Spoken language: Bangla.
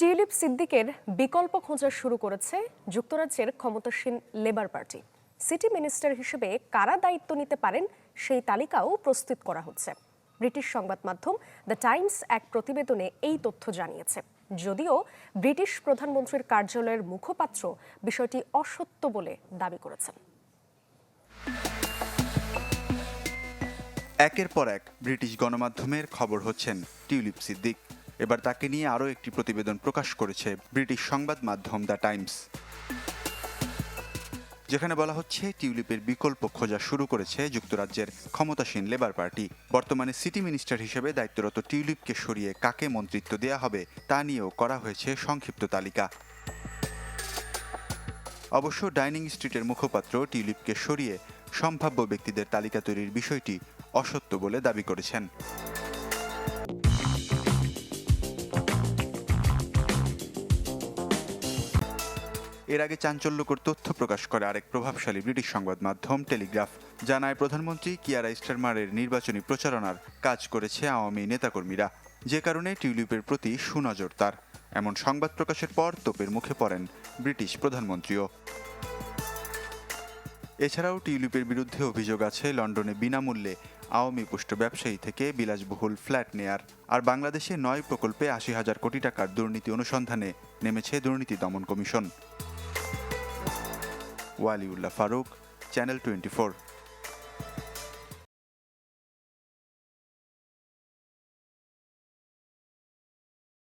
টিউলিপ সিদ্দিকের বিকল্প খোঁজা শুরু করেছে যুক্তরাজ্যের ক্ষমতাসীন লেবার পার্টি। সিটি মিনিস্টার হিসেবে কারা দায়িত্ব নিতে পারেন সেই তালিকাও প্রস্তুত করা হচ্ছে। ব্রিটিশ সংবাদ মাধ্যম দ্য টাইমস এক প্রতিবেদনে এই তথ্য জানিয়েছে। যদিও ব্রিটিশ প্রধানমন্ত্রীর কার্যালয়ের মুখপাত্র বিষয়টি অসত্য বলে দাবি করেছেন। একের পর এক ব্রিটিশ গণমাধ্যমের খবর হচ্ছেন টিউলিপ সিদ্দিক। এবার তাকে নিয়ে আরও একটি প্রতিবেদন প্রকাশ করেছে ব্রিটিশ সংবাদ মাধ্যম দ্য টাইমস। যেখানে বলা হচ্ছে, টিউলিপের বিকল্প খোঁজা শুরু করেছে যুক্তরাজ্যের ক্ষমতাসীন লেবার পার্টি। বর্তমানে সিটি মিনিস্টার হিসেবে দায়িত্বরত টিউলিপকে সরিয়ে কাকে মন্ত্রিত্ব দেয়া হবে, তা নিয়েও করা হয়েছে সংক্ষিপ্ত তালিকা। অবশ্য ডাইনিং স্ট্রিটের মুখপাত্র টিউলিপকে সরিয়ে সম্ভাব্য ব্যক্তিদের তালিকা তৈরির বিষয়টি অসত্য বলে দাবি করেছেন। এর আগে চাঞ্চল্যকর তথ্য প্রকাশ করে আরেক প্রভাবশালী ব্রিটিশ সংবাদ মাধ্যম টেলিগ্রাফ, জানায় প্রধানমন্ত্রী কিয়ারা স্টারমারের নির্বাচনী প্রচারণার কাজ করেছে আওয়ামী নেতাকর্মীরা, যে কারণে টিউলিপের প্রতি সুনজর তার। এমন সংবাদ প্রকাশের পর তোপের মুখে পড়েন ব্রিটিশ প্রধানমন্ত্রীও। এছাড়াও টিউলিপের বিরুদ্ধে অভিযোগ আছে লন্ডনে বিনামূল্যে আওয়ামী পুষ্ট ব্যবসায়ী থেকে বিলাসবহুল ফ্ল্যাট নেয়ার, আর বাংলাদেশে নয় প্রকল্পে আশি হাজার কোটি টাকার দুর্নীতি অনুসন্ধানে নেমেছে দুর্নীতি দমন commission. Waliullah Farooq channel twenty